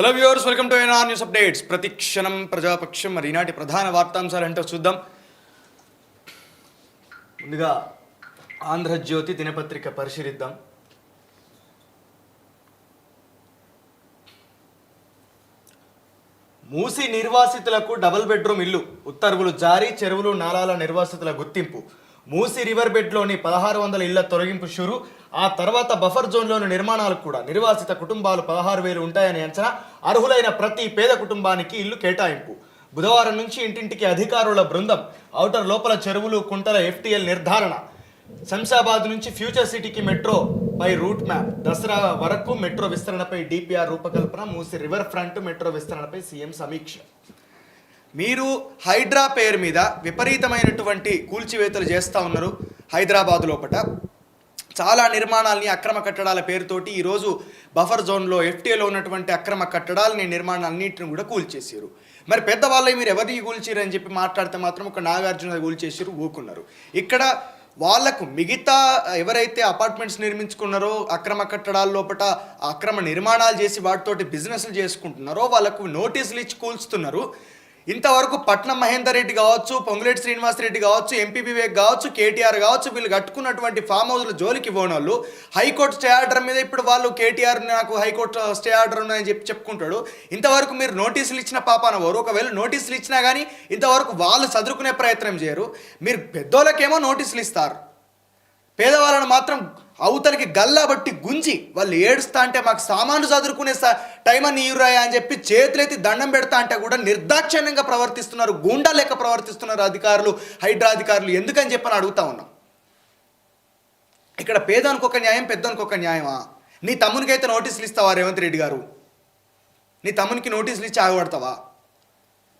Hello viewers welcome to N R news updates ప్రతి క్షణం ప్రజాపక్షం మరి ఈనాటి ప్రధాన వార్తాంశాలు ఏంటో చూద్దాం. ముందుగా ఆంధ్రజ్యోతి దినపత్రిక పరిశీలిద్దాం. మూసి నిర్వాసితులకు డబుల్ బెడ్రూమ్ ఇల్లు ఉత్తర్వులు జారీ చెరువులు నాలాల నిర్వాసితుల గుర్తింపు. మూసి రివర్ బెడ్లోని పదహారు వందల ఇళ్ళ తొలగింపు షురు ఆ తర్వాత బఫర్ జోన్లోని నిర్మాణాలు కూడా నిర్వాసిత కుటుంబాలు పదహారు వేలు ఉంటాయని అంచనా అర్హులైన ప్రతి పేద కుటుంబానికి ఇల్లు కేటాయింపు. బుధవారం నుంచి ఇంటింటికి అధికారుల బృందం ఔటర్ లోపల చెరువులు కుంటల ఎఫ్టీఎల్ నిర్ధారణ. శంషాబాద్ నుంచి ఫ్యూచర్ సిటీకి మెట్రో పై రూట్ మ్యాప్. దసరా వరకు మెట్రో విస్తరణపై డిపిఆర్ రూపకల్పన మూసి రివర్ ఫ్రంట్ మెట్రో విస్తరణపై సీఎం సమీక్ష. మీరు హైడ్రా పేరు మీద విపరీతమైనటువంటి కూల్చివేతలు చేస్తూ ఉన్నారు హైదరాబాద్ లోపట. చాలా నిర్మాణాలని అక్రమ కట్టడాల పేరుతోటి ఈరోజు బఫర్ జోన్లో ఎఫ్టీఏలో ఉన్నటువంటి అక్రమ కట్టడాలని నిర్మాణాలన్నింటిని కూడా కూల్చేసారు మరి పెద్దవాళ్ళే మీరు ఎవరిని కూల్చారు అని చెప్పి మాట్లాడితే మాత్రం ఒక నాగార్జున కూల్చేసారు ఊకున్నారు ఇక్కడ వాళ్ళకు మిగతా ఎవరైతే అపార్ట్మెంట్స్ నిర్మించుకున్నారో అక్రమ కట్టడాల లోపల అక్రమ నిర్మాణాలు చేసి వాటితోటి బిజినెస్లు చేసుకుంటున్నారో వాళ్ళకు నోటీసులు ఇచ్చి కూల్చుతున్నారు. ఇంతవరకు పట్నం మహేందర్ రెడ్డి కావచ్చు పొంగులేటి శ్రీనివాస్ రెడ్డి కావచ్చు ఎంపీ వివేక్ కావచ్చు కేటీఆర్ కావచ్చు వీళ్ళు కట్టుకున్నటువంటి ఫామ్ హౌస్ల జోలికి పోనోళ్ళు హైకోర్టు స్టే ఆర్డర్ మీద ఇప్పుడు వాళ్ళు కేటీఆర్ నాకు హైకోర్టు స్టే ఆర్డర్ ఉన్నాయని చెప్పి చెప్పుకుంటాడు. ఇంతవరకు మీరు నోటీసులు ఇచ్చిన పాపాన వారు. ఒకవేళ నోటీసులు ఇచ్చినా కానీ ఇంతవరకు వాళ్ళు చదువుకునే ప్రయత్నం చేయరు. మీరు పెద్దోళ్ళకేమో నోటీసులు ఇస్తారు. పేదవాళ్ళను మాత్రం అవతలికి గల్లా బట్టి గుంజి వాళ్ళు ఏడుస్తా అంటే మాకు సామాన్లు చదువుకునే సా టైం అని ఇవ్వరాయా అని చెప్పి చేతులైతే దండం పెడతా అంటే కూడా నిర్దాక్షిణ్యంగా ప్రవర్తిస్తున్నారు గూండా లెక్క ప్రవర్తిస్తున్నారు అధికారులు హైడ్రా అధికారులు ఎందుకని చెప్పని అడుగుతా ఉన్నాం. ఇక్కడ పేదనికి ఒక న్యాయం పెద్దనికి ఒక న్యాయమా? నీ తమ్మునికైతే నోటీసులు ఇస్తావా రేవంత్ రెడ్డి గారు? నీ తమ్మునికి నోటీసులు ఇచ్చి ఆగబడతావా?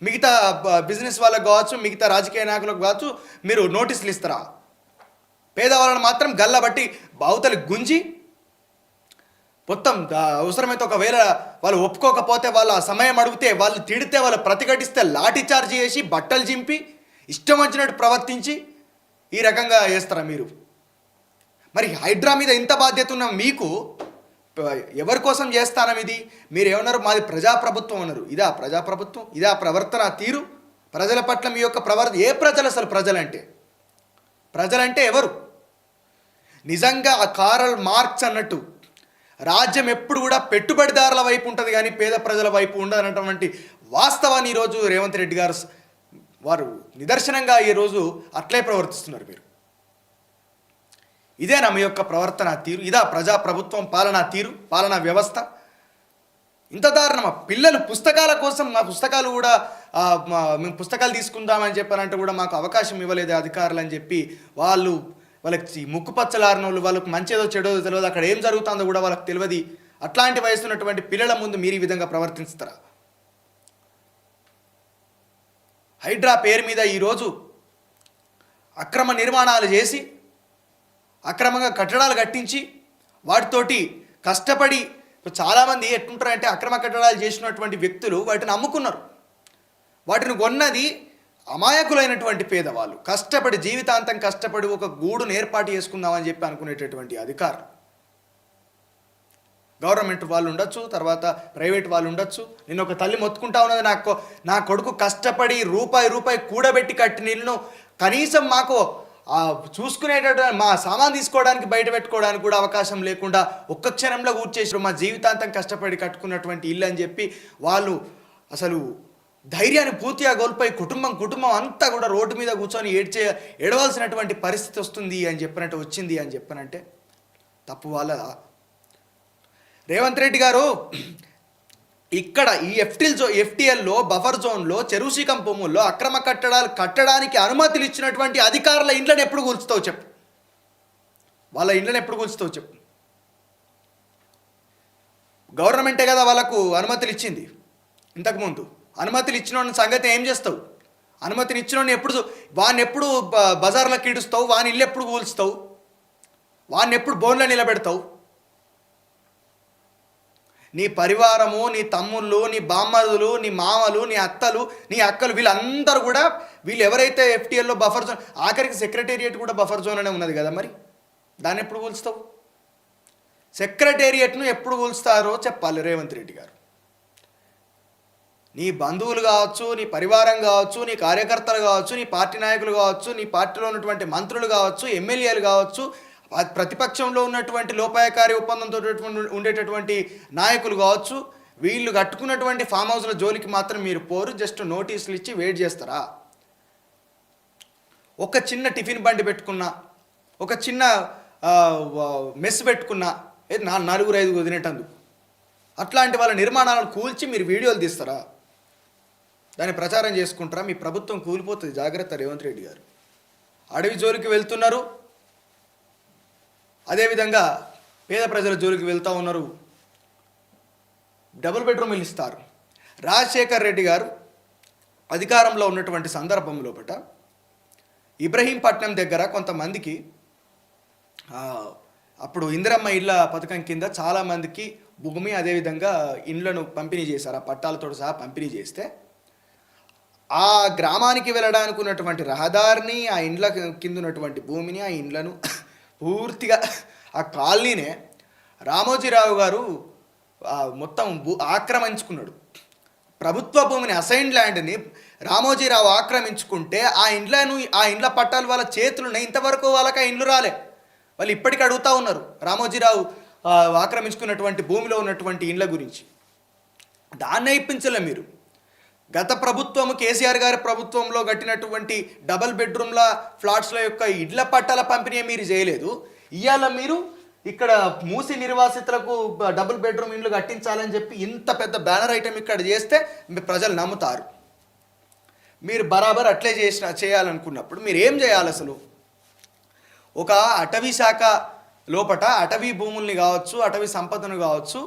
మిగతా బ- బిజినెస్ వాళ్ళకు కావచ్చు మిగతా రాజకీయ నాయకులకు కావచ్చు మీరు నోటీసులు ఇస్తారా? పేదవాళ్ళని మాత్రం గల్లబట్టి బావుతలు గుంజి మొత్తం అవసరమైతే ఒకవేళ వాళ్ళు ఒప్పుకోకపోతే వాళ్ళు ఆ సమయం అడిగితే వాళ్ళు తిడితే వాళ్ళు ప్రతిఘటిస్తే లాఠీ చార్జ్ చేసి బట్టలు చింపి ఇష్టం వచ్చినట్టు ప్రవర్తించి ఈ రకంగా చేస్తారా మీరు? మరి హైడ్రా మీద ఇంత బాధ్యత ఉన్న మీకు ఎవరి కోసం చేస్తానం ఇది మీరు ఏమన్నారు మాది ప్రజాప్రభుత్వం అన్నారు. ఇదా ప్రజాప్రభుత్వం ఇదా ప్రవర్తన తీరు? ప్రజల పట్ల మీ యొక్క ప్రవర్త ఏ ప్రజలు అసలు ప్రజలంటే? ప్రజలంటే ఎవరు? నిజంగా ఆ కారల్ మార్క్స్ అన్నట్టు రాజ్యం ఎప్పుడు కూడా పెట్టుబడిదారుల వైపు ఉంటుంది కానీ పేద ప్రజల వైపు ఉండదన్నటువంటి వాస్తవాన్ని ఈరోజు రేవంత్ రెడ్డి గారు వారు నిదర్శనంగా ఈరోజు అట్లే ప్రవర్తిస్తున్నారు మీరు. ఇదేనా మీ యొక్క ప్రవర్తన తీరు? ఇదా ప్రజా ప్రభుత్వం పాలనా తీరు పాలనా వ్యవస్థ? ఇంత దారుణమా? పిల్లలు పుస్తకాల కోసం మా పుస్తకాలు కూడా మేము పుస్తకాలు తీసుకుందామని చెప్పారంటే కూడా మాకు అవకాశం ఇవ్వలేదు అధికారులు అని చెప్పి వాళ్ళు వాళ్ళకి ముక్కు పచ్చలారిన వాళ్ళు వాళ్ళకి మంచిదో చెడో తెలియదు అక్కడ ఏం జరుగుతుందో కూడా వాళ్ళకి తెలియదు అట్లాంటి వయసు ఉన్నటువంటి పిల్లల ముందు మీరు ఈ విధంగా ప్రవర్తిస్తారా హైడ్రా పేరు మీద ఈరోజు అక్రమ నిర్మాణాలు చేసి అక్రమంగా కట్టడాలు కట్టించి వాటితోటి కష్టపడి చాలామంది ఎట్టుంటారంటే అక్రమ కట్టడాలు చేసినటువంటి వ్యక్తులు వాటిని అమ్ముకున్నారు. వాటిని కొన్నది అమాయకులైనటువంటి పేదవాళ్ళు కష్టపడి జీవితాంతం కష్టపడి ఒక గూడును ఏర్పాటు చేసుకుందామని చెప్పి అనుకునేటటువంటి అధికారులు. గవర్నమెంట్ వాళ్ళు ఉండొచ్చు తర్వాత ప్రైవేట్ వాళ్ళు ఉండొచ్చు. నేను ఒక తల్లి మొత్తుకుంటా ఉన్నది నాకు నా కొడుకు కష్టపడి రూపాయి రూపాయి కూడబెట్టి కట్టిన ఇల్లును కనీసం మాకు చూసుకునేటటువంటి మా సామాన్ తీసుకోవడానికి బయట పెట్టుకోవడానికి కూడా అవకాశం లేకుండా ఒక్క క్షణంలో కూర్చేసారు మా జీవితాంతం కష్టపడి కట్టుకున్నటువంటి ఇల్లు అని చెప్పి వాళ్ళు అసలు ధైర్యాన్ని పూర్తిగా కోల్పోయి కుటుంబం కుటుంబం అంతా కూడా రోడ్డు మీద కూర్చొని ఏడ్చే ఏడవలసినటువంటి పరిస్థితి వస్తుంది అని చెప్పినట్టు వచ్చింది అని చెప్పనంటే తప్పు వాళ్ళ. రేవంత్ రెడ్డి గారు ఇక్కడ ఈ ఎఫ్టిల్ జో ఎఫ్టిఎల్లో బఫర్ జోన్లో చెరువుశీకం పొమ్ముల్లో అక్రమ కట్టడాలు కట్టడానికి అనుమతులు ఇచ్చినటువంటి అధికారుల ఇండ్లను ఎప్పుడు కూల్చుతావు చెప్పు. వాళ్ళ ఇండ్లను ఎప్పుడు కూల్చుతావు చెప్పు. గవర్నమెంటే కదా వాళ్ళకు అనుమతులు ఇచ్చింది ఇంతకుముందు అనుమతులు ఇచ్చిన సంగతి ఏం చేస్తావు? అనుమతిని ఇచ్చిన ఎప్పుడు వాడిని ఎప్పుడు బ- బజార్లకు ఈడుస్తావు వాని ఇల్లు ఎప్పుడు కూల్చుతావు వాడిని ఎప్పుడు బోన్లో నిలబెడతావు? నీ పరివారము నీ తమ్ముళ్ళు నీ బామ్మదులు నీ మామలు నీ అత్తలు నీ అక్కలు వీళ్ళందరూ కూడా వీళ్ళు ఎవరైతే ఎఫ్టీఎల్లో బఫర్ జోన్ ఆఖరికి సెక్రటేరియట్ కూడా బఫర్ జోన్ అనే ఉన్నది కదా మరి? దాన్ని ఎప్పుడు కూల్స్తావు? సెక్రటేరియట్ను ఎప్పుడు కూల్స్తారో చెప్పాలి రేవంత్ రెడ్డి గారు. నీ బంధువులు కావచ్చు నీ పరివారం కావచ్చు నీ కార్యకర్తలు కావచ్చు నీ పార్టీ నాయకులు కావచ్చు నీ పార్టీలో ఉన్నటువంటి మంత్రులు కావచ్చు ఎమ్మెల్యేలు కావచ్చు ప్రతిపక్షంలో ఉన్నటువంటి లోపాయకారి ఒప్పందంతో ఉండేటటువంటి నాయకులు కావచ్చు వీళ్ళు కట్టుకున్నటువంటి ఫామ్ హౌస్ల జోలికి మాత్రం మీరు పోరు జస్ట్ నోటీసులు ఇచ్చి వెయిట్ చేస్తారా? ఒక చిన్న టిఫిన్ బండి పెట్టుకున్నా ఒక చిన్న మెస్ పెట్టుకున్నా నా నలుగురు ఐదుగురు తినేటందుకు. అట్లాంటి వాళ్ళ నిర్మాణాలను కూల్చి మీరు వీడియోలు తీస్తారా? దాన్ని ప్రచారం చేసుకుంటారా? మీ ప్రభుత్వం కూలిపోతుంది. జాగ్రత్త రేవంత్ రెడ్డి గారు. అడవి జోలికి వెళ్తున్నారు. అదేవిధంగా పేద ప్రజల జోలికి వెళ్తూ ఉన్నారు. డబుల్ బెడ్రూమ్ ఇల్లు ఇస్తారు. రాజశేఖర్ రెడ్డి గారు అధికారంలో ఉన్నటువంటి సందర్భం లోపల ఇబ్రహీంపట్నం దగ్గర కొంతమందికి అప్పుడు ఇందిరమ్మ ఇళ్ళ పథకం కింద చాలామందికి భూమి అదేవిధంగా ఇండ్లను పంపిణీ చేశారు. ఆ పట్టాలతో సహా పంపిణీ చేస్తే ఆ గ్రామానికి వెళ్ళడానికి ఉన్నటువంటి రహదారిని ఆ ఇండ్ల కింద ఉన్నటువంటి భూమిని ఆ ఇండ్లను పూర్తిగా ఆ కాలనీనే రామోజీరావు గారు మొత్తం భూ ఆక్రమించుకున్నాడు. ప్రభుత్వ భూమిని అసైన్ ల్యాండ్ని రామోజీరావు ఆక్రమించుకుంటే ఆ ఇండ్లను ఆ ఇండ్ల పట్టాలు వాళ్ళ చేతులున్నాయి ఇంతవరకు వాళ్ళకి ఆ ఇండ్లు రాలే. వాళ్ళు ఇప్పటికీ అడుగుతూ ఉన్నారు రామోజీరావు ఆక్రమించుకున్నటువంటి భూమిలో ఉన్నటువంటి ఇండ్ల గురించి. దాన్నే ఇప్పించలే మీరు. గత ప్రభుత్వము కేసీఆర్ గారి ప్రభుత్వంలో కట్టినటువంటి డబల్ బెడ్రూమ్ల ఫ్లాట్స్ల యొక్క ఇళ్ళ పట్టాల పంపిణీ మీరు చేయలేదు. ఇవాళ మీరు ఇక్కడ మూసి నిర్వాసితులకు డబుల్ బెడ్రూమ్ ఇండ్లు కట్టించాలని చెప్పి ఇంత పెద్ద బ్యానర్ ఐటమ్ ఇక్కడ చేస్తే ప్రజలు నమ్ముతారు. మీరు బరాబర్ అట్లే చేసిన చేయాలనుకున్నప్పుడు మీరు ఏం చేయాలి అసలు? ఒక అటవీ శాఖ లోపట అటవీ భూముల్ని కావచ్చు అటవీ సంపదను కావచ్చు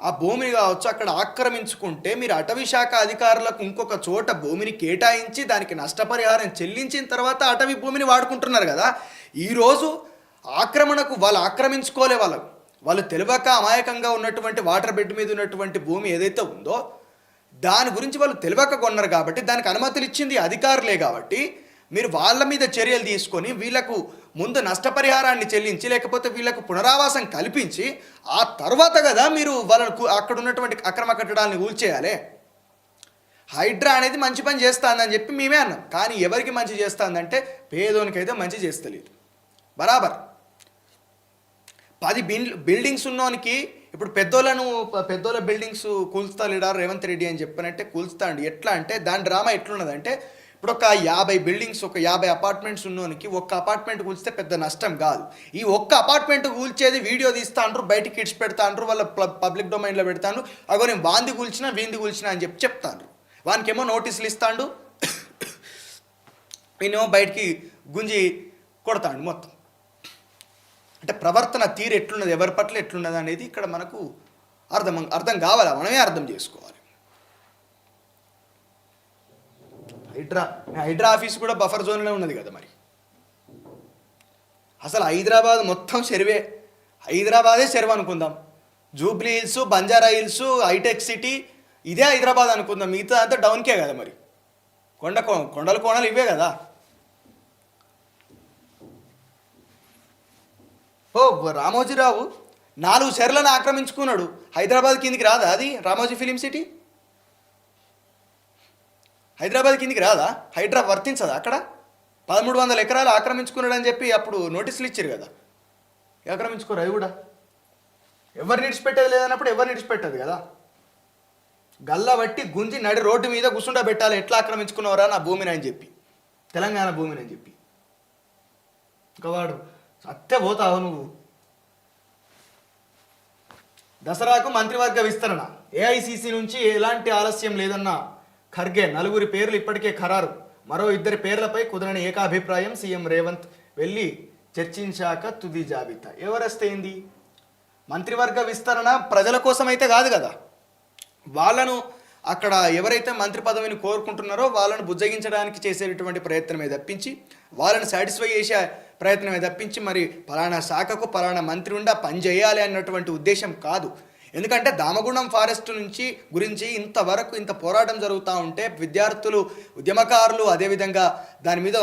ఆ భూమిని కావచ్చు అక్కడ ఆక్రమించుకుంటే మీరు అటవీ శాఖ అధికారులకు ఇంకొక చోట భూమిని కేటాయించి దానికి నష్టపరిహారం చెల్లించిన తర్వాత అటవీ భూమిని వాడుకుంటున్నారు కదా. ఈరోజు ఆక్రమణకు వాళ్ళు ఆక్రమించుకోలే వాళ్ళు. వాళ్ళు తెలియక అమాయకంగా ఉన్నటువంటి వాటర్ బెడ్ మీద ఉన్నటువంటి భూమి ఏదైతే ఉందో దాని గురించి వాళ్ళు తెలియక కొన్నారు కాబట్టి దానికి అనుమతులు ఇచ్చింది అధికారులే కాబట్టి మీరు వాళ్ళ మీద చర్యలు తీసుకొని వీళ్ళకు ముందు నష్టపరిహారాన్ని చెల్లించి లేకపోతే వీళ్ళకు పునరావాసం కల్పించి ఆ తర్వాత కదా మీరు వాళ్ళను కు- అక్కడ ఉన్నటువంటి అక్రమ కట్టడాలను కూల్చేయాలి. హైడ్రా అనేది మంచి పని చేస్తుందని చెప్పి మేమే అన్నాం. కానీ ఎవరికి మంచి చేస్తుందంటే పేదోనికైతే మంచి చేస్తలేదు. బరాబర్. పది బిల్ బిల్డింగ్స్ ఉన్నోనికి ఇప్పుడు పెద్దోళ్ళను పెద్దోళ్ళ బిల్డింగ్స్ కూల్స్తా లేడారు రేవంత్ రెడ్డి అని చెప్పినట్టే అండి ఎట్లా అంటే దాని డ్రామా ఎట్లున్నదంటే ఇప్పుడు ఒక యాభై బిల్డింగ్స్ ఒక యాభై అపార్ట్మెంట్స్ ఉన్నోనికి ఒక్క అపార్ట్మెంట్ కూల్చితే పెద్ద నష్టం కాదు. ఈ ఒక్క అపార్ట్మెంట్ కూల్చేది వీడియో తీస్తాండ్రు బయట కిడ్స్ పెడతాండ్రు వాళ్ళ పబ్లిక్ డొమైన్లో పెడతాను అగో నేను వాంది కూల్చినా వీంది కూల్చినా అని చెప్పి చెప్తాను వానికేమో నోటీసులు ఇస్తాండు నేనేమో బయటికి గుంజి కొడతాండు మొత్తం. అంటే ప్రవర్తన తీరు ఎట్లున్నది ఎవరి పట్ల ఎట్లున్నది అనేది ఇక్కడ మనకు అర్థం అర్థం కావాలా? మనమే అర్థం చేసుకోవాలి. హైడ్రా హైడ్రా ఆఫీస్ కూడా బఫర్ జోన్లో ఉన్నది కదా మరి. అసలు హైదరాబాద్ మొత్తం చెరువే. హైదరాబాదే చెరువు అనుకుందాం. Jubilee Hills Banjara Hills Hitech City ఇదే హైదరాబాద్ అనుకుందాం. మిగతా అంతా డౌన్కే కదా మరి. కొండ కొండలు కోణాలు ఇవే కదా. ఓ రామోజీరావు నాలుగు చెర్లను ఆక్రమించుకున్నాడు. హైదరాబాద్ కిందికి రాదా అది రామోజీ ఫిలిం సిటీ? హైదరాబాద్ కిందికి రాదా? హైడ్రా వర్తించదా అక్కడ? పదమూడు వందల ఎకరాలు ఆక్రమించుకున్నాడని చెప్పి అప్పుడు నోటీసులు ఇచ్చారు కదా. ఆక్రమించుకోరు అవి కూడా? ఎవరు నిడిచిపెట్టేది లేదన్నప్పుడు ఎవరు నిడిచిపెట్టదు కదా? గల్ల బట్టి గుంజి నడి రోడ్డు మీద కూర్చుండా పెట్టాలి. ఎట్లా ఆక్రమించుకున్నవరా నా భూమిని అని చెప్పి. తెలంగాణ భూమిని అని చెప్పి. ఇంకా వాడు సత్తే పోతావు నువ్వు. దసరాకు మంత్రివర్గ విస్తరణ. ఏఐసిసి నుంచి ఎలాంటి ఆలస్యం లేదన్నా. ఖర్గే నలుగురి పేర్లు ఇప్పటికే ఖరారు. మరో ఇద్దరి పేర్లపై కుదరని ఏకాభిప్రాయం సీఎం రేవంత్ వెళ్ళి చర్చించాక తుది జాబితా. ఎవరస్తేంది మంత్రివర్గ విస్తరణ ప్రజల కోసం అయితే కాదు కదా. వాళ్ళను అక్కడ ఎవరైతే మంత్రి పదవిని కోరుకుంటున్నారో వాళ్ళను బుజ్జగించడానికి చేసేటటువంటి ప్రయత్నమే తప్పించి వాళ్ళని సాటిస్ఫై చేసే ప్రయత్నమే తప్పించి మరి పలానా శాఖకు పలానా మంత్రి ఉండా పనిచేయాలి అన్నటువంటి ఉద్దేశం కాదు. ఎందుకంటే దామగుండం ఫారెస్ట్ నుంచి గురించి ఇంతవరకు ఇంత పోరాటం జరుగుతూ ఉంటే విద్యార్థులు ఉద్యమకారులు అదేవిధంగా దాని మీద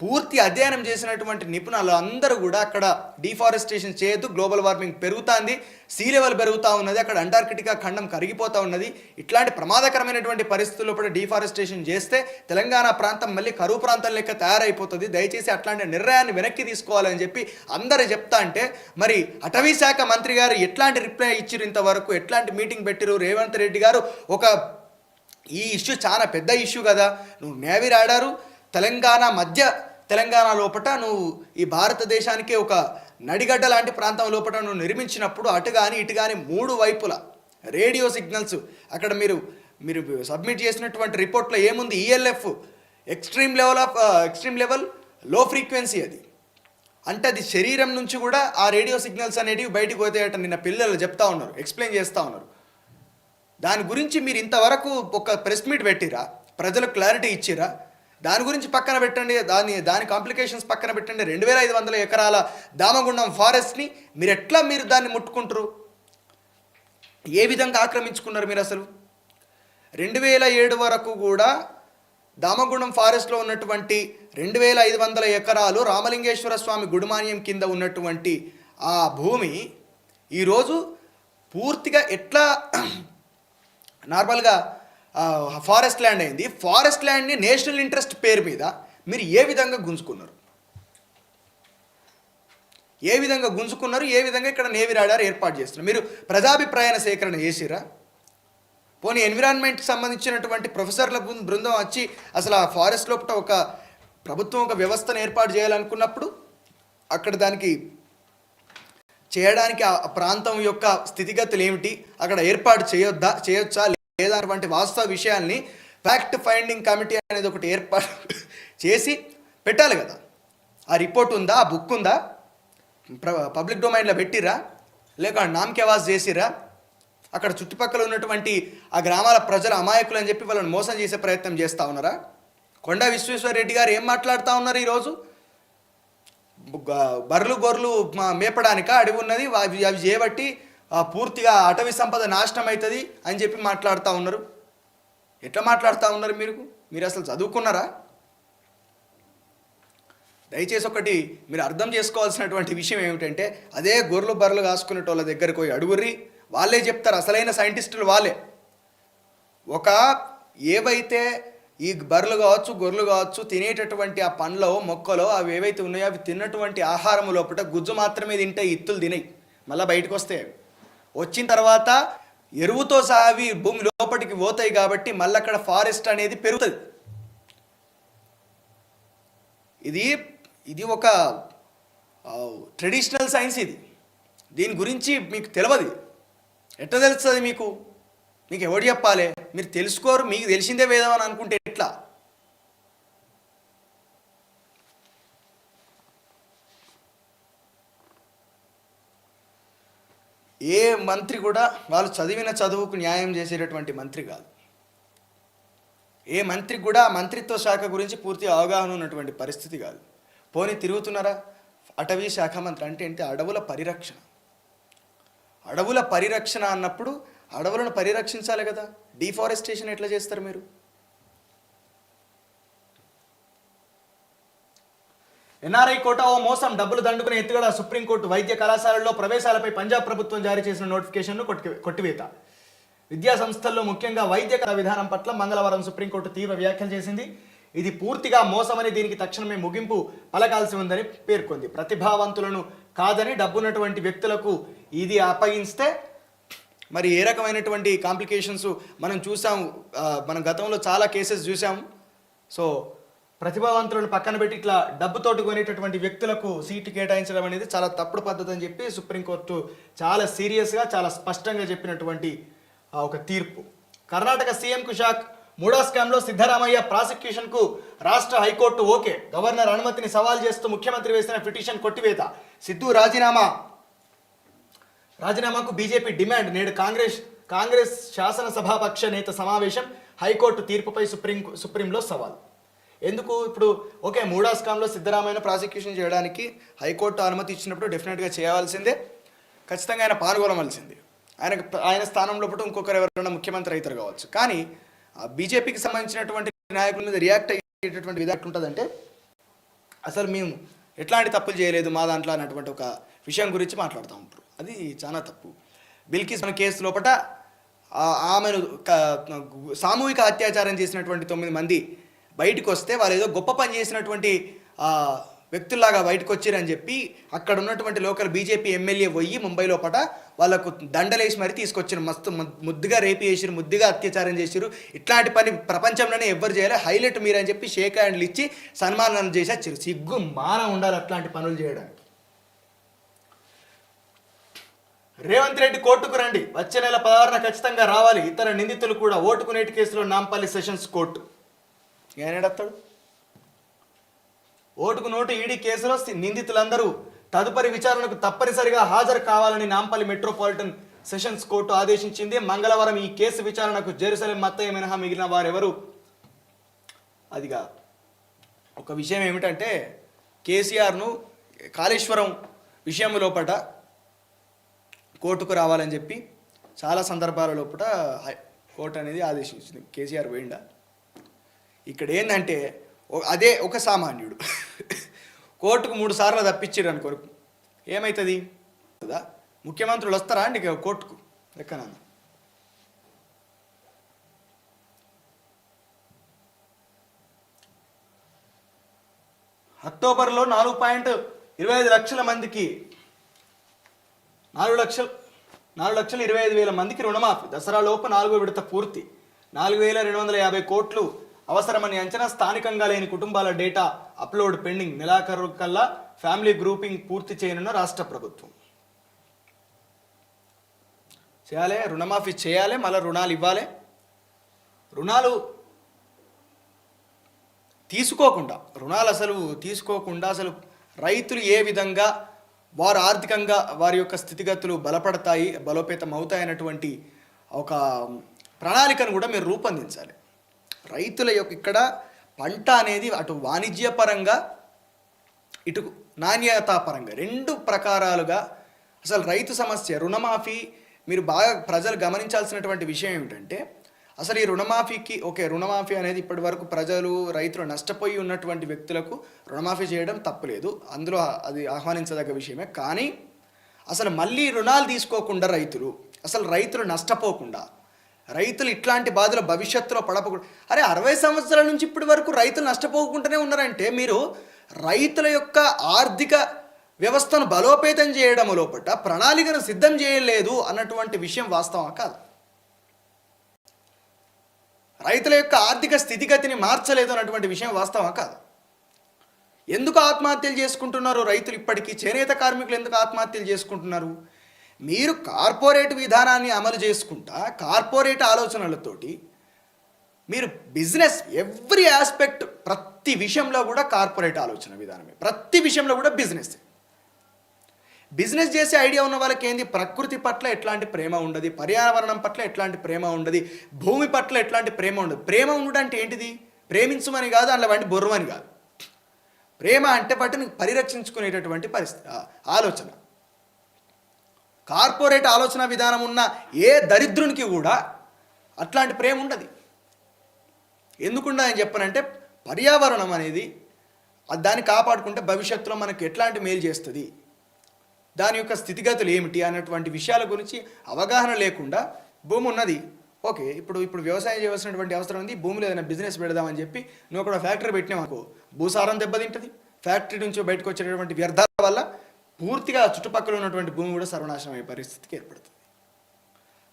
పూర్తి అధ్యయనం చేసినటువంటి నిపుణులు అందరూ కూడా అక్కడ డిఫారెస్టేషన్ చేయొద్దు గ్లోబల్ వార్మింగ్ పెరుగుతుంది సీ లెవెల్ పెరుగుతూ ఉన్నది అక్కడ అంటార్కిటికా ఖండం కరిగిపోతూ ఉన్నది. ఇట్లాంటి ప్రమాదకరమైనటువంటి పరిస్థితుల్లో కూడా డిఫారెస్టేషన్ చేస్తే తెలంగాణ ప్రాంతం మళ్ళీ కరువు ప్రాంతం లెక్క తయారైపోతుంది. దయచేసి అట్లాంటి నిర్ణయాన్ని వెనక్కి తీసుకోవాలని చెప్పి అందరూ చెప్తా అంటే మరి అటవీ శాఖ మంత్రి గారు ఎట్లాంటి రిప్లై ఇచ్చారు ఇంతవరకు? ఎట్లాంటి మీటింగ్ పెట్టిరు రేవంత్ రెడ్డి గారు ఒక ఈ ఇష్యూ చాలా పెద్ద ఇష్యూ కదా. నువ్వు నేవీ రాడారు తెలంగాణ మధ్య తెలంగాణ లోపట నువ్వు ఈ భారతదేశానికే ఒక నడిగడ్డ లాంటి ప్రాంతం లోపల నువ్వు నిర్మించినప్పుడు అటు కానీ ఇటు కానీ మూడు వైపుల రేడియో సిగ్నల్స్ అక్కడ మీరు మీరు సబ్మిట్ చేసినటువంటి రిపోర్ట్లో ఏముంది? ELF extreme level of extreme లెవెల్లో ఫ్రీక్వెన్సీ అది. అంటే అది శరీరం నుంచి కూడా ఆ రేడియో సిగ్నల్స్ అనేటివి బయటికి పోతాయట నిన్న పిల్లలు చెప్తా ఉన్నారు ఎక్స్ప్లెయిన్ చేస్తూ ఉన్నారు. దాని గురించి మీరు ఇంతవరకు ఒక ప్రెస్ మీట్ పెట్టిరా? ప్రజలకు క్లారిటీ ఇచ్చిరా? దాని గురించి పక్కన పెట్టండి దాని దాని కాంప్లికేషన్స్ పక్కన పెట్టండి. రెండు వేల ఐదు వందల ఎకరాల దామగుండం ఫారెస్ట్ని మీరు ఎట్లా మీరు దాన్ని ముట్టుకుంటారు? ఏ విధంగా ఆక్రమించుకున్నారు మీరు అసలు? రెండు వేల ఏడు వరకు కూడా దామగుండం ఫారెస్ట్లో ఉన్నటువంటి రెండు వేల ఐదు వందల ఎకరాలు రామలింగేశ్వర స్వామి గుడిమాన్యం కింద ఉన్నటువంటి ఆ భూమి ఈరోజు పూర్తిగా ఎట్లా నార్మల్గా ఫారెస్ట్ ల్యాండ్ అయింది. ఫారెస్ట్ ల్యాండ్ని నేషనల్ ఇంట్రెస్ట్ పేరు మీద మీరు ఏ విధంగా గుంజుకున్నారు? ఏ విధంగా గుంజుకున్నారు? ఏ విధంగా ఇక్కడ నేవి రాడార్ ఏర్పాటు చేస్తున్నారు? మీరు ప్రజాభిప్రాయాల సేకరణ చేసిరా పోనీ ఎన్విరాన్మెంట్కి సంబంధించినటువంటి ప్రొఫెసర్ల బృందం వచ్చి అసలు ఆ ఫారెస్ట్ లోపల ఒక ప్రభుత్వం ఒక వ్యవస్థను ఏర్పాటు చేయాలనుకున్నప్పుడు అక్కడ దానికి చేయడానికి ఆ ప్రాంతం యొక్క స్థితిగతులు ఏమిటి? అక్కడ ఏర్పాటు చేయొద్దా చేయొచ్చా లేదా అటువంటి వాస్తవ విషయాల్ని ఫ్యాక్ట్ ఫైండింగ్ కమిటీ అనేది ఒకటి ఏర్పాటు చేసి పెట్టాలి కదా. ఆ రిపోర్ట్ ఉందా? ఆ బుక్ ఉందా? ప్ర- పబ్లిక్ డొమైన్లో పెట్టిరా లేక నామకేవాస్ చేసిరా అక్కడ చుట్టుపక్కల ఉన్నటువంటి ఆ గ్రామాల ప్రజల అమాయకులు అని చెప్పి వాళ్ళని మోసం చేసే ప్రయత్నం చేస్తూ ఉన్నారా? కొండ విశ్వేశ్వరరెడ్డి గారు ఏం మాట్లాడుతూ ఉన్నారు ఈరోజు? బర్రెలు గొర్రెలు మేపడానిక? అడవి ఉన్నది అవి అవి చేయబట్టి పూర్తిగా అటవీ సంపద నాశనం అవుతుంది అని చెప్పి మాట్లాడుతూ ఉన్నారు. ఎట్లా మాట్లాడుతూ ఉన్నారు మీరు? మీరు అసలు చదువుకున్నారా? దయచేసి ఒకటి మీరు అర్థం చేసుకోవాల్సినటువంటి విషయం ఏమిటంటే అదే గొర్రెలు బర్రెలు కాసుకునేటోళ్ళ దగ్గరికి పోయి అడుగుర్రి. వాళ్ళే చెప్తారు అసలైన సైంటిస్టులు వాళ్ళే. ఒక ఏవైతే ఈ బర్రెలు కావచ్చు గొర్రెలు కావచ్చు తినేటటువంటి ఆ పండ్లో మొక్కలో అవి ఏవైతే ఉన్నాయో అవి తిన్నటువంటి ఆహారం లోపల గుజ్జు మాత్రమే తింటే ఇత్తులు తినయి. మళ్ళీ బయటకు వస్తాయి అవి. వచ్చిన తర్వాత ఎరువుతో సహా అవి భూమి లోపలికి పోతాయి కాబట్టి మళ్ళీ అక్కడ ఫారెస్ట్ అనేది పెరుగుతుంది. ఇది ఇది ఒక ట్రెడిషనల్ సైన్స్ ఇది. దీని గురించి మీకు తెలియదు ఎట్లా తెలుస్తుంది మీకు? మీకు ఎవడు చెప్పాలి? మీరు తెలుసుకోరు మీకు తెలిసిందే వేదం అని అనుకుంటే ఎట్లా? ఏ మంత్రి కూడా వాళ్ళు చదివిన చదువుకు న్యాయం చేసేటటువంటి మంత్రి కాదు. ఏ మంత్రి కూడా మంత్రిత్వ శాఖ గురించి పూర్తి అవగాహన ఉన్నటువంటి పరిస్థితి కాదు. పోనీ తిరుగుతున్నారా? అటవీ శాఖ మంత్రి అంటే ఏంటి? అడవుల పరిరక్షణ. అడవుల పరిరక్షణ అన్నప్పుడు అడవులను పరిరక్షించాలి కదా. డిఫారెస్టేషన్ ఎట్లా చేస్తారు మీరు? ఎన్ఆర్ఐ కోటా ఓ మోసం డబ్బులు దండుకునే ఎత్తుగడ సుప్రీంకోర్టు వైద్య కళాశాలల్లో ప్రవేశాలపై పంజాబ్ ప్రభుత్వం జారీ చేసిన నోటిఫికేషన్ను కొట్టి కొట్టివేత. విద్యా సంస్థల్లో ముఖ్యంగా వైద్య కళ విధానం పట్ల మంగళవారం సుప్రీంకోర్టు తీవ్ర వ్యాఖ్యలు చేసింది. ఇది పూర్తిగా మోసమని దీనికి తక్షణమే ముగింపు పలకాల్సి ఉందని పేర్కొంది. ప్రతిభావంతులను కాదని డబ్బున్నటువంటి వ్యక్తులకు ఇది అప్పగిస్తే మరి ఏ రకమైనటువంటి కాంప్లికేషన్స్ మనం చూసాం మనం గతంలో చాలా కేసెస్ చూసాం. సో ప్రతిభావంతులను పక్కన పెట్టి ఇట్లా డబ్బుతోటి కొనేటటువంటి వ్యక్తులకు సీటు కేటాయించడం అనేది చాలా తప్పుడు పద్ధతి అని చెప్పి సుప్రీంకోర్టు చాలా సీరియస్గా చాలా స్పష్టంగా చెప్పినటువంటి ఆ, ఒక తీర్పు. కర్ణాటక సీఎంకు షాక్ మూడో స్కామ్లో సిద్ధరామయ్య ప్రాసిక్యూషన్కు రాష్ట్ర హైకోర్టు ఓకే. గవర్నర్ అనుమతిని సవాల్ చేస్తూ ముఖ్యమంత్రి వేసిన పిటిషన్ కొట్టివేత. సిద్ధు రాజీనామా. రాజీనామాకు బీజేపీ డిమాండ్. నేడు కాంగ్రెస్ కాంగ్రెస్ శాసనసభాపక్ష నేత సమావేశం. హైకోర్టు తీర్పుపై సుప్రీం సుప్రీంలో సవాల్. ఎందుకు? ఇప్పుడు ఓకే మూడా స్కామ్లో సిద్ధరామయ్యను ప్రాసిక్యూషన్ చేయడానికి హైకోర్టు అనుమతి ఇచ్చినప్పుడు డెఫినెట్గా చేయవలసిందే ఖచ్చితంగా ఆయన పాల్గొనవలసింది. ఆయన ఆయన స్థానంలో పుట్టు ఇంకొకరు ఎవరైనా ముఖ్యమంత్రి అవుతారు కావచ్చు. కానీ బీజేపీకి సంబంధించినటువంటి నాయకుల మీద రియాక్ట్ అయ్యేటటువంటి విధానం ఉంటుందంటే అసలు మేము ఎట్లాంటి తప్పులు చేయలేదు మా దాంట్లో అన్నటువంటి ఒక విషయం గురించి మాట్లాడుతూ ఉంటారు అది చాలా తప్పు. బిల్కిస్ మన కేసు లోపల ఆమెను సామూహిక అత్యాచారం చేసినటువంటి తొమ్మిది మంది బయటకు వస్తే వాళ్ళు ఏదో గొప్ప పని చేసినటువంటి వ్యక్తుల్లాగా బయటకు వచ్చారని చెప్పి అక్కడ ఉన్నటువంటి లోకల్ బీజేపీ ఎమ్మెల్యే పోయి ముంబై లోపల వాళ్ళకు దండలేసి మరీ తీసుకొచ్చారు. మస్తు ముద్దుగా రేపు చేసిరు ముద్దుగా అత్యాచారం చేసిరు. ఇట్లాంటి పని ప్రపంచంలోనే ఎవ్వరు చేయాలి. హైలైట్ మీరు అని చెప్పి షేక్ హ్యాండ్లు ఇచ్చి సన్మానం చేసేచ్చారు సిగ్గు మాన ఉండాలి అట్లాంటి పనులు చేయడానికి. రేవంత్ రెడ్డి కోర్టుకు రండి. వచ్చే నెల పదహారున ఖచ్చితంగా రావాలి. ఇతర నిందితులు కూడా ఓటుకునేటి కేసులో నాంపల్లి సెషన్స్ కోర్టు. ఏనాడత్తాడు? ఓటుకు నోటు ఈడీ కేసులో నిందితులందరూ తదుపరి విచారణకు తప్పనిసరిగా హాజరు కావాలని నాంపల్లి మెట్రోపాలిటన్ సెషన్స్ కోర్టు ఆదేశించింది. మంగళవారం ఈ కేసు విచారణకు జెరూసలేం మత్తయ్య మినహా మిగిలిన వారెవరు? అదిగా ఒక విషయం ఏమిటంటే కేసీఆర్ను కాళేశ్వరం విషయం లోపట కోర్టుకు రావాలని చెప్పి చాలా సందర్భాల లోపల హై- కోర్టు అనేది ఆదేశించింది. కేసీఆర్ పోయిండా? ఇక్కడ ఏంటంటే అదే ఒక సామాన్యుడు. కోర్టుకు మూడు సార్లు తప్పించారు అనుకో ఏమవుతుంది కదా ముఖ్యమంత్రులు వస్తారా అండి కోర్టుకు? లెక్కన అక్టోబర్లో నాలుగు పాయింట్ ఇరవై ఐదు లక్షల మందికి నాలుగు లక్షలు నాలుగు లక్షల ఇరవై ఐదు వేల మందికి రుణమాఫీ దసరా లోపు నాలుగో విడత పూర్తి. నాలుగు వేల రెండు వందల యాభై కోట్లు అవసరమని అంచనా స్థానికంగా లేని కుటుంబాల డేటా అప్లోడ్ పెండింగ్ నెలాఖరు కల్లా ఫ్యామిలీ గ్రూపింగ్ పూర్తి చేయనున్న రాష్ట్ర ప్రభుత్వం. చేయాలి రుణమాఫీ చేయాలి మళ్ళీ రుణాలు ఇవ్వాలి. రుణాలు తీసుకోకుండా రుణాలు అసలు తీసుకోకుండా అసలు రైతులు ఏ విధంగా వారు ఆర్థికంగా వారి యొక్క స్థితిగతులు బలపడతాయి బలోపేతం అవుతాయన్నటువంటి ఒక ప్రణాళికను కూడా మీరు రూపొందించాలి. రైతుల యొక్క ఇక్కడ పంట అనేది అటు వాణిజ్యపరంగా ఇటు నాణ్యతాపరంగా రెండు ప్రకారాలుగా అసలు రైతు సమస్య రుణమాఫీ మీరు బాగా ప్రజలు గమనించాల్సినటువంటి విషయం ఏమిటంటే అసలు ఈ రుణమాఫీకి ఓకే రుణమాఫీ అనేది ఇప్పటి వరకు ప్రజలు రైతులు నష్టపోయి ఉన్నటువంటి వ్యక్తులకు రుణమాఫీ చేయడం తప్పులేదు. అందులో అది ఆహ్వానించదగ్గ విషయమే. కానీ అసలు మళ్ళీ రుణాలు తీసుకోకుండా రైతులు అసలు రైతులు నష్టపోకుండా రైతులు ఇట్లాంటి బాధలు భవిష్యత్తులో పడపకూడదు. అరే అరవై సంవత్సరాల నుంచి ఇప్పటి వరకు రైతులు నష్టపోకుండానే ఉన్నారంటే మీరు రైతుల యొక్క ఆర్థిక వ్యవస్థను బలోపేతం చేయడం లోపట ప్రణాళికను సిద్ధం చేయలేదు అన్నటువంటి విషయం వాస్తవం కాదు? రైతుల యొక్క ఆర్థిక స్థితిగతిని మార్చలేదు అన్నటువంటి విషయం వాస్తవం కాదు? ఎందుకు ఆత్మహత్యలు చేసుకుంటున్నారు రైతులు ఇప్పటికీ? చేనేత కార్మికులు ఎందుకు ఆత్మహత్యలు చేసుకుంటున్నారు? మీరు కార్పొరేట్ విధానాన్ని అమలు చేసుకుంటా కార్పొరేట్ ఆలోచనలతోటి మీరు బిజినెస్ ఎవ్రీ ఆస్పెక్ట్ ప్రతి విషయంలో కూడా కార్పొరేట్ ఆలోచన విధానమే. ప్రతి విషయంలో కూడా బిజినెస్. బిజినెస్ చేసే ఐడియా ఉన్న వాళ్ళకి ఏంది ప్రకృతి పట్ల ఎట్లాంటి ప్రేమ ఉండదు? పర్యావరణం పట్ల ఎట్లాంటి ప్రేమ ఉండదు? భూమి పట్ల ఎట్లాంటి ప్రేమ ఉండదు? ప్రేమ ఉండడం అంటే ఏంటిది? ప్రేమించమని కాదు అందులో వంటి బొర్రమని కాదు. ప్రేమ అంటే వాటిని పరిరక్షించుకునేటటువంటి పరిస్థితి ఆలోచన. కార్పొరేట్ ఆలోచన విధానం ఉన్న ఏ దరిద్రునికి కూడా అట్లాంటి ప్రేమ ఉండదు. ఎందుకుండా నేను చెప్పనంటే పర్యావరణం అనేది దాన్ని కాపాడుకుంటే భవిష్యత్తులో మనకు ఎట్లాంటి మేలు చేస్తుంది? దాని యొక్క స్థితిగతులు ఏమిటి అన్నటువంటి విషయాల గురించి అవగాహన లేకుండా భూమి ఉన్నది. ఓకే ఇప్పుడు ఇప్పుడు వ్యవసాయం చేయవలసినటువంటి అవసరం ఉంది. భూమిలో ఏదైనా బిజినెస్ పెడదామని చెప్పి నువ్వు అక్కడ ఫ్యాక్టరీ పెట్టినావు అనుకో భూసారం దెబ్బతింటుంది. ఫ్యాక్టరీ నుంచి బయటకు వచ్చేటటువంటి వ్యర్థాల వల్ల పూర్తిగా చుట్టుపక్కల ఉన్నటువంటి భూమి కూడా సర్వనాశనం అయ్యే పరిస్థితికి ఏర్పడుతుంది.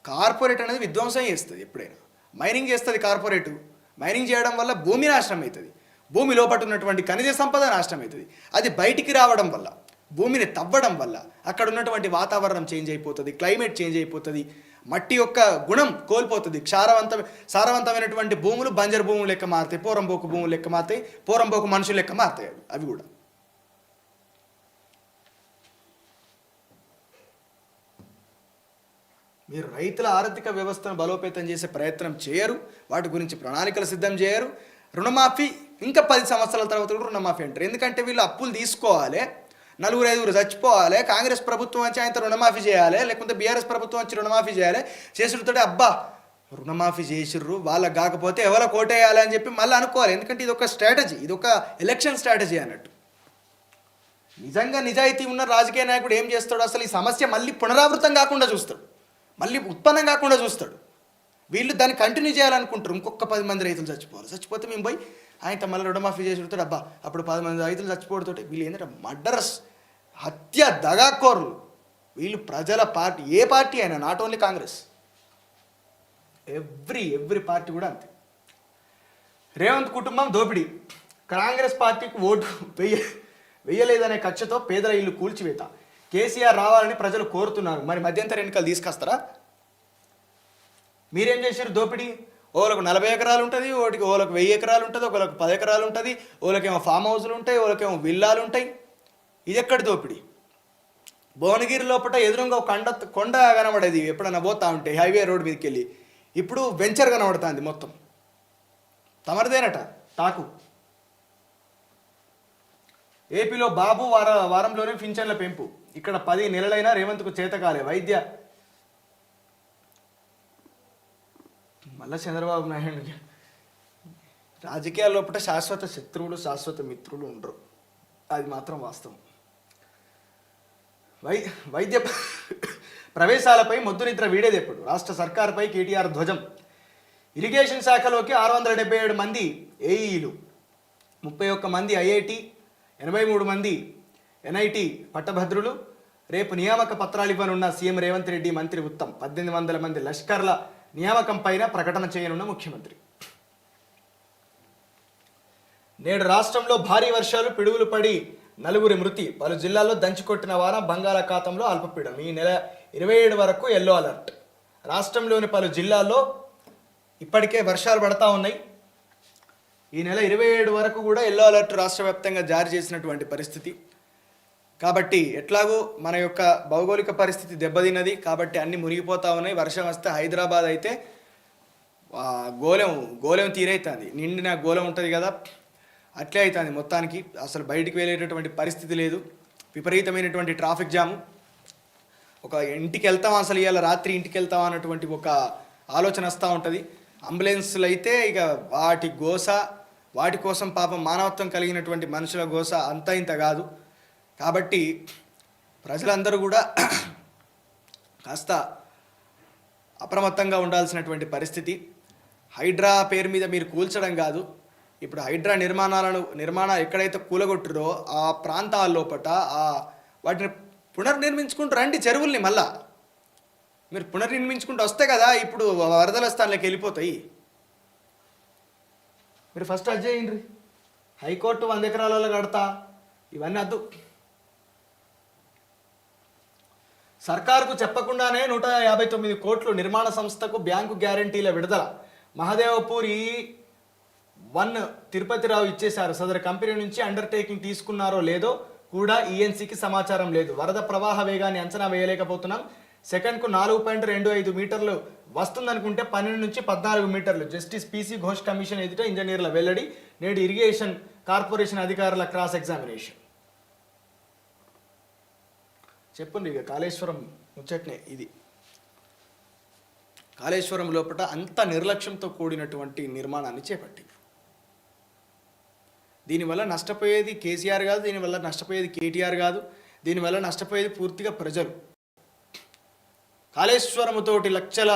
కార్పొరేట్ అనేది విధ్వంసం చేస్తుంది ఎప్పుడైనా. మైనింగ్ చేస్తుంది కార్పొరేట్. మైనింగ్ చేయడం వల్ల భూమి నాశనం అవుతుంది. భూమి లోపల ఉన్నటువంటి ఖనిజ సంపద నాశనం అవుతుంది. అది బయటికి రావడం వల్ల భూమిని తవ్వడం వల్ల అక్కడ ఉన్నటువంటి వాతావరణం చేంజ్ అయిపోతుంది క్లైమేట్ చేంజ్ అయిపోతుంది మట్టి యొక్క గుణం కోల్పోతుంది. క్షారవంత సారవంతమైనటువంటి భూములు బంజరు భూములు లెక్క మారుతాయి పోరంబోకు భూములు లెక్క మారుతాయి పోరంబోకు మనుషులు లెక్క మారుతాయి అవి కూడా. మీరు రైతుల ఆర్థిక వ్యవస్థను బలోపేతం చేసే ప్రయత్నం చేయరు. వాటి గురించి ప్రణాళికలు సిద్ధం చేయరు. రుణమాఫీ ఇంకా పది సంవత్సరాల తర్వాత కూడా రుణమాఫీ అంటారు. ఎందుకంటే వీళ్ళు అప్పులు తీసుకోవాలి. నలుగురు ఐదుగురు చచ్చిపోవాలి. కాంగ్రెస్ ప్రభుత్వం వచ్చి ఆయనతో రుణమాఫీ చేయాలి. లేకుంటే బీఆర్ఎస్ ప్రభుత్వం వచ్చి రుణమాఫీ చేయాలి. చేసుడుతోటి అబ్బా రుణమాఫీ చేసిర్రు. వాళ్ళకి కాకపోతే ఎవరో కోటేయాలి అని చెప్పి మళ్ళీ అనుకోవాలి. ఎందుకంటే ఇది ఒక స్ట్రాటజీ. ఇది ఒక ఎలక్షన్ స్ట్రాటజీ అన్నట్టు. నిజంగా నిజాయితీ ఉన్న రాజకీయ నాయకుడు ఏం చేస్తాడు? అసలు ఈ సమస్య మళ్ళీ పునరావృతం కాకుండా చూస్తాడు. మళ్ళీ ఉత్పన్నం కాకుండా చూస్తాడు. వీళ్ళు దాన్ని కంటిన్యూ చేయాలనుకుంటారు. ఇంకొక పది మంది రైతులు చచ్చిపోవాలి. చచ్చిపోతే మేము పోయి ఆయన మళ్ళీ రుణమాఫీ చేసి పెడతాడు. అబ్బా అప్పుడు పది మంది రైతులు చచ్చిపోవడంతో వీళ్ళు ఏంటంటే మర్డరస్ హత్య దగాకోరులు. వీళ్ళు ప్రజల పార్టీ ఏ పార్టీ అయినా not only Congress. Every every party కూడా అంతే. రేవంత్ కుటుంబం దోపిడీ. కాంగ్రెస్ పార్టీకి ఓటు వెయ్య వెయ్యలేదనే కక్షతో పేదల ఇల్లు కూల్చివేత. కేసీఆర్ రావాలని ప్రజలు కోరుతున్నారు. మరి మధ్యంతర ఎన్నికలు తీసుకొస్తారా? మీరేం చేశారు దోపిడీ? ఓలకు నలభై ఎకరాలు ఉంటుంది ఓటికి ఓలకు వెయ్యి ఎకరాలు ఉంటుంది ఒకళ్ళకి పది ఎకరాలు ఉంటుంది ఓలకేమో ఫామ్ హౌస్లు ఉంటాయి ఓలకేమో విల్లాలు ఉంటాయి. ఇది ఎక్కడి దోపిడీ? భువనగిరి లోపల ఎదురుగా ఒక కొండ కొండ కనబడేది ఎప్పుడన్నా పోతా ఉంటే హైవే రోడ్ మీదకి వెళ్ళి. ఇప్పుడు వెంచర్ కనబడుతుంది మొత్తం. తమరిదేనట? టాకు. ఏపీలో బాబు వార వారంలోనే పింఛన్ల పెంపు. ఇక్కడ పది నెలలైనా రేవంత్కు చేతకాలే వైద్య మళ్ళా చంద్రబాబు నాయుడు రాజకీయాల లోపల శాశ్వత శత్రువులు శాశ్వత మిత్రులు ఉండరు. అది మాత్రం వాస్తవం. వై వైద్య ప్రవేశాలపై మొద్దు నిద్ర వీడేది ఎప్పుడు? రాష్ట్ర సర్కార్పై కేటీఆర్ ధ్వజం. ఇరిగేషన్ శాఖలోకి ఆరు వందల డెబ్బై ఏడు మంది ఏఈలు ముప్పై ఒక్క మంది ఐఐటి ఎనభై మూడు మంది ఎన్ఐటి పట్టభద్రులు రేపు నియామక పత్రాలు ఇవ్వనున్న సీఎం రేవంత్ రెడ్డి మంత్రి ఉత్తమ్ పద్దెనిమిది వందల మంది లష్కర్ల నియామకం పైన ప్రకటన చేయనున్న ముఖ్యమంత్రి. నేడు రాష్ట్రంలో భారీ వర్షాలు పిడుగులు పడి నలుగురి మృతి. పలు జిల్లాల్లో దంచుకొట్టిన వారం బంగాళాఖాతంలో అల్పపీడం ఈ నెల ఇరవై ఏడు వరకు ఎల్లో అలర్ట్ రాష్ట్రంలోని పలు జిల్లాల్లో ఇప్పటికే వర్షాలు పడతా ఉన్నాయి. ఈ నెల ఇరవై ఏడు వరకు కూడా ఎల్లో అలర్ట్ రాష్ట్ర వ్యాప్తంగా జారీ చేసినటువంటి పరిస్థితి. కాబట్టి ఎట్లాగో మన యొక్క భౌగోళిక పరిస్థితి దెబ్బతిన్నది కాబట్టి అన్ని మునిగిపోతా ఉన్నాయి. వర్షం వస్తే హైదరాబాద్ అయితే గోలెం గోలెం తీరైతుంది. నిండిన గోలెం ఉంటుంది కదా అట్లే అవుతుంది మొత్తానికి. అసలు బయటికి వెళ్ళేటటువంటి పరిస్థితి లేదు. విపరీతమైనటువంటి ట్రాఫిక్ జాము. ఒక ఇంటికి వెళ్తాం అసలు ఇవాళ రాత్రి ఇంటికి వెళ్తాం అన్నటువంటి ఒక ఆలోచన వస్తూ ఉంటుంది. అంబులెన్స్లు అయితే ఇక వాటి గోస వాటి కోసం పాపం మానవత్వం కలిగినటువంటి మనుషుల గోస అంత ఇంత కాదు. కాబట్టి ప్రజలందరూ కూడా కాస్త అప్రమత్తంగా ఉండాల్సినటువంటి పరిస్థితి. హైడ్రా పేరు మీద మీరు కూల్చడం కాదు. ఇప్పుడు హైడ్రా నిర్మాణాలను నిర్మాణాలు ఎక్కడైతే కూలగొట్టురో ఆ ప్రాంతాల లోపట ఆ వాటిని పునర్నిర్మించుకుంటూ రండి చెరువుల్ని మళ్ళా. మీరు పునర్నిర్మించుకుంటూ వస్తే కదా ఇప్పుడు వరదల స్థానంలోకి వెళ్ళిపోతాయి. మీరు ఫస్ట్ అది చేయండి. హైకోర్టు వంద ఎకరాలలో కడతా. ఇవన్నీ అద్దు. సర్కారుకు చెప్పకుండానే నూట యాభై తొమ్మిది కోట్లు నిర్మాణ సంస్థకు బ్యాంకు గ్యారంటీల విడుదల. మహదేవపూర్ ఈ వన్ తిరుపతిరావు ఇచ్చేశారు. సదరు కంపెనీ నుంచి అండర్టేకింగ్ తీసుకున్నారో లేదో కూడా ఈఎన్సీకి సమాచారం లేదు. వరద ప్రవాహ వేగాన్ని అంచనా వేయలేకపోతున్నాం. సెకండ్కు నాలుగు పాయింట్ రెండు ఐదు మీటర్లు వస్తుందనుకుంటే పన్నెండు నుంచి పద్నాలుగు మీటర్లు. జస్టిస్ పీసీ ఘోష్ కమిషన్ ఎదుట ఇంజనీర్ల వెల్లడి నేడు ఇరిగేషన్ కార్పొరేషన్ అధికారుల క్రాస్ ఎగ్జామినేషన్ చెప్పండి ఇక కాళేశ్వరం ముచ్చట్నే ఇది. కాళేశ్వరం లోపల అంత నిర్లక్ష్యంతో కూడినటువంటి నిర్మాణాన్ని చేపట్టింది. దీనివల్ల నష్టపోయేది కేసీఆర్ కాదు దీనివల్ల నష్టపోయేది కేటీఆర్ కాదు దీనివల్ల నష్టపోయేది పూర్తిగా ప్రజలు. కాళేశ్వరముతోటి లక్షల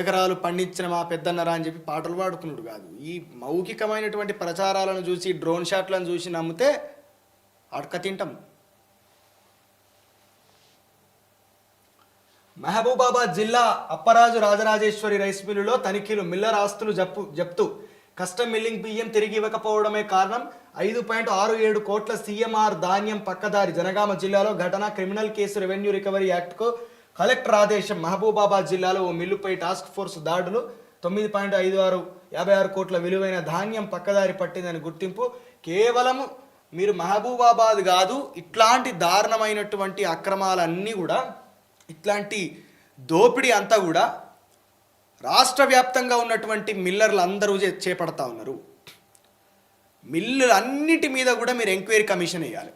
ఎకరాలు పండించిన మా పెద్దన్నరా అని చెప్పి పాటలు పాడుకున్నాడు కాదు. ఈ మౌఖికమైనటువంటి ప్రచారాలను చూసి డ్రోన్ షాట్లను చూసి నమ్మితే అడక తింటాం. మహబూబాబాద్ జిల్లా అప్పరాజు రాజరాజేశ్వరి రైస్ మిల్లులో తనిఖీలు మిల్లర్ ఆస్తులు జప్పు జప్తు కస్టమ్ మిల్లింగ్ బియ్యం తిరిగి ఇవ్వకపోవడమే కారణం. ఐదు పాయింట్ ఆరు ఏడు కోట్ల సీఎంఆర్ ధాన్యం పక్కదారి జనగామ జిల్లాలో ఘటన క్రిమినల్ కేసు రెవెన్యూ రికవరీ యాక్ట్కు కలెక్టర్ ఆదేశం. మహబూబాబాద్ జిల్లాలో ఓ మిల్లుపై టాస్క్ ఫోర్స్ దాడులు. తొమ్మిది పాయింట్ ఐదు ఆరు యాభై ఆరు కోట్ల విలువైన ధాన్యం పక్కదారి పట్టిందని గుర్తింపు. కేవలం మీరు మహబూబాబాద్ కాదు ఇట్లాంటి దారుణమైనటువంటి అక్రమాలన్నీ కూడా ఇట్లాంటి దోపిడీ అంతా కూడా రాష్ట్ర వ్యాప్తంగా ఉన్నటువంటి మిల్లర్లు అందరూ చేపడతా ఉన్నారు. మిల్లులు అన్నిటి మీద కూడా మీరు ఎంక్వైరీ కమిషన్ వేయాలి.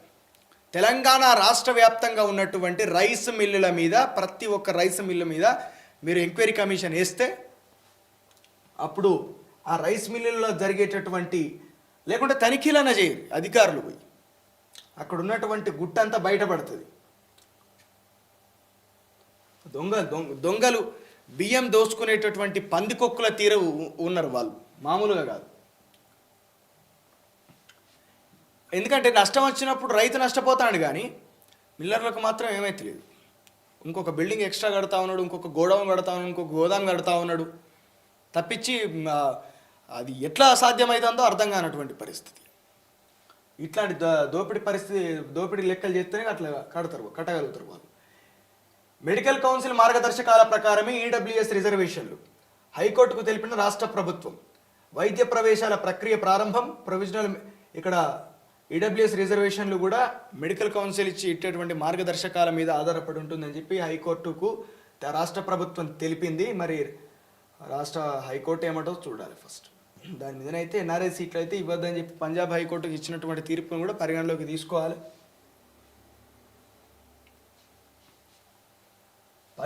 తెలంగాణ రాష్ట్ర వ్యాప్తంగా ఉన్నటువంటి రైస్ మిల్లుల మీద ప్రతి ఒక్క రైస్ మిల్లు మీద మీరు ఎంక్వైరీ కమిషన్ వేస్తే అప్పుడు ఆ రైస్ మిల్లుల్లో జరిగేటటువంటి లేకుంటే తనిఖీలన్నా చేయరు అధికారులు పోయి. అక్కడ ఉన్నటువంటి గుట్టంతా బయటపడుతుంది. దొంగ దొంగ దొంగలు బియ్యం దోసుకునేటటువంటి పందికొక్కుల తీర ఉన్నారు వాళ్ళు. మామూలుగా కాదు. ఎందుకంటే నష్టం వచ్చినప్పుడు రైతు నష్టపోతాడు కానీ మిల్లర్లకు మాత్రం ఏమైతలేదు. ఇంకొక బిల్డింగ్ ఎక్స్ట్రా కడతా ఉన్నాడు ఇంకొక గోడౌన్ కడతా ఉన్నాడు ఇంకొక గోదాం కడతా ఉన్నాడు. తప్పించి అది ఎట్లా సాధ్యమవుతుందో అర్థం కానటువంటి పరిస్థితి. ఇట్లాంటి దో- దోపిడీ పరిస్థితి దోపిడీ లెక్కలు చేస్తేనే అట్లా కడతారు కట్టగలుగుతారు వాళ్ళు. మెడికల్ కౌన్సిల్ మార్గదర్శకాల ప్రకారమే ఈడబ్ల్యూఎస్ రిజర్వేషన్లు. హైకోర్టుకు తెలిపిన రాష్ట్ర ప్రభుత్వం. వైద్య ప్రవేశాల ప్రక్రియ ప్రారంభం ప్రొవిజనల్ ఇక్కడ ఈడబ్ల్యూఎస్ రిజర్వేషన్లు కూడా మెడికల్ కౌన్సిల్ ఇచ్చి ఇచ్చేటువంటి మార్గదర్శకాల మీద ఆధారపడి ఉంటుందని చెప్పి హైకోర్టుకు రాష్ట్ర ప్రభుత్వం తెలిపింది. మరి రాష్ట్ర హైకోర్టు ఏమంటో చూడాలి ఫస్ట్. దాని మీదనైతే ఎన్ఆర్ఐ సీట్లు అయితే ఇవ్వద్దని చెప్పి పంజాబ్ హైకోర్టుకు ఇచ్చినటువంటి తీర్పును కూడా పరిగణలోకి తీసుకోవాలి.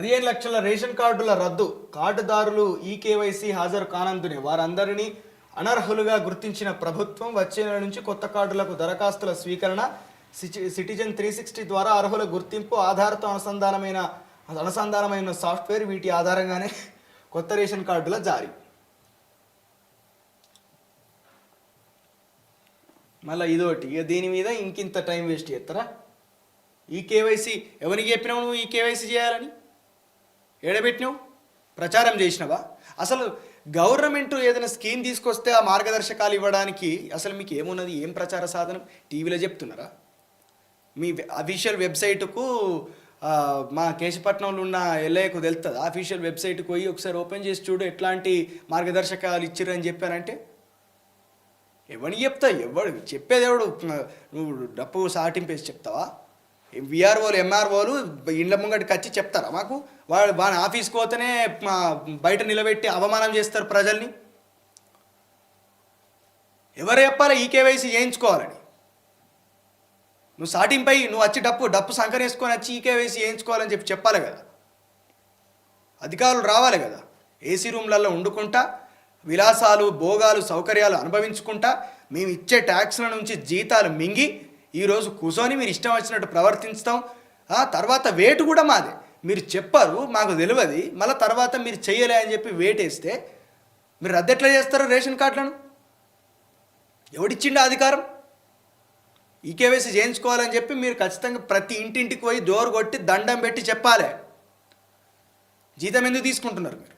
పదిహేను లక్షల రేషన్ కార్డుల రద్దు. కార్డుదారులు ఈ హాజరు కానందునే వారందరినీ అనర్హులుగా గుర్తించిన ప్రభుత్వం వచ్చే నెల నుంచి కొత్త కార్డులకు దరఖాస్తుల స్వీకరణ సిటి- సిటిజన్ త్రీ సిక్స్టీ ద్వారా అర్హుల గుర్తింపు ఆధార్తో అనుసంధానమైన అనుసంధానమైన సాఫ్ట్వేర్ వీటి ఆధారంగానే కొత్త రేషన్ కార్డుల జారీ. మళ్ళీ ఇదోటి ఇక దీని మీద ఇంకింత టైం వేస్ట్ చేస్తారా? ఈ కేవైసీ ఎవరికి చెప్పినావు నువ్వు ఈ కేవైసీ చేయాలని? ఏడబెట్టినావు? ప్రచారం చేసినావా? అసలు గవర్నమెంట్ ఏదైనా స్కీమ్ తీసుకొస్తే ఆ మార్గదర్శకాలు ఇవ్వడానికి అసలు మీకు ఏమున్నది? ఏం ప్రచార సాధనం? టీవీలో చెప్తున్నారా? మీ అఫీషియల్ వెబ్సైటుకు మా కేశపట్నంలో ఉన్న ఎల్ఐకు తెలుస్తుంది అఫీషియల్ వెబ్సైట్కి పోయి ఒకసారి ఓపెన్ చేసి చూడు ఎట్లాంటి మార్గదర్శకాలు ఇచ్చిర్రని చెప్పారంటే? ఎవరిని చెప్తా? ఎవడు చెప్పేది ఎవడు? నువ్వు డప్పు సాటింపేసి చెప్తావా? విఆర్ఓలు ఎంఆర్ఓలు ఇండ్ల ముంగటికి వచ్చి చెప్తారా మాకు? వాడు వాని ఆఫీస్కి పోతేనే మా బయట నిలబెట్టి అవమానం చేస్తారు ప్రజల్ని? ఎవరు చెప్పాలి ఈ కేవైసీ చేయించుకోవాలని? నువ్వు సాటింపై నువ్వు వచ్చి డప్పు డప్పు సంకరేసుకొని వచ్చి ఈ కేవైసీ చేయించుకోవాలని చెప్పి చెప్పాలి కదా? అధికారులు రావాలి కదా? ఏసీ రూమ్లలో వండుకుంటా విలాసాలు భోగాలు సౌకర్యాలు అనుభవించుకుంటా మేము ఇచ్చే ట్యాక్స్ల నుంచి జీతాలు మింగి ఈరోజు కూర్చొని మీరు ఇష్టం వచ్చినట్టు ప్రవర్తిస్తాం ఆ తర్వాత వేటు కూడా మాదే. మీరు చెప్పారు మాకు తెలియదు. మళ్ళీ తర్వాత మీరు చెయ్యలే అని చెప్పి వేటేస్తే మీరు రద్దెట్లా చేస్తారు రేషన్ కార్డులను? ఎవడిచ్చిండు ఆ అధికారం? ఈ కేవైసీ చేయించుకోవాలని చెప్పి మీరు ఖచ్చితంగా ప్రతి ఇంటింటికి పోయి డోర్ కొట్టి దండం పెట్టి చెప్పాలి. జీతం ఎందుకు తీసుకుంటున్నారు మీరు?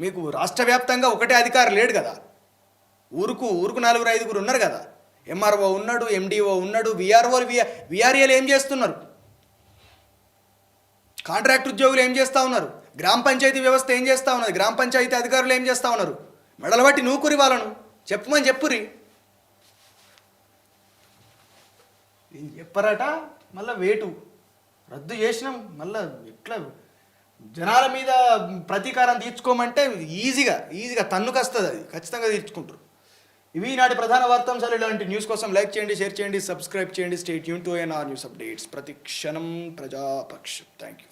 మీకు రాష్ట్ర వ్యాప్తంగా ఒకటే అధికారి లేడు కదా. ఊరుకు ఊరుకు నలుగురు ఐదుగురు ఉన్నారు కదా. ఎంఆర్ఓ ఉన్నాడు ఎండిఓ ఉన్నాడు విఆర్ఓలు విఆర్ విఆర్ఏలు ఏం చేస్తున్నారు? కాంట్రాక్ట్ ఉద్యోగులు ఏం చేస్తూ ఉన్నారు? గ్రామ పంచాయతీ వ్యవస్థ ఏం చేస్తూ ఉన్నది? గ్రామ పంచాయతీ అధికారులు ఏం చేస్తూ ఉన్నారు? మెడలు బట్టి నూకురి వాళ్ళను. చెప్పమని చెప్పురి. ఇది చెప్పరట? మళ్ళీ వేటు. రద్దు చేసినాం. మళ్ళీ ఎట్లా? జనాల మీద ప్రతీకారం తీర్చుకోమంటే ఈజీగా ఈజీగా తన్నుకొస్తుంది అది. ఖచ్చితంగా తీర్చుకుంటారు. ఇవి నాటి ప్రధాన వార్తాంశాలు. ఇలాంటి న్యూస్ కోసం లైక్ చేయండి షేర్ చేయండి సబ్స్క్రైబ్ చేయండి. Stay Yoon to N R news updates ప్రతి క్షణం ప్రజాపక్షం. Thank you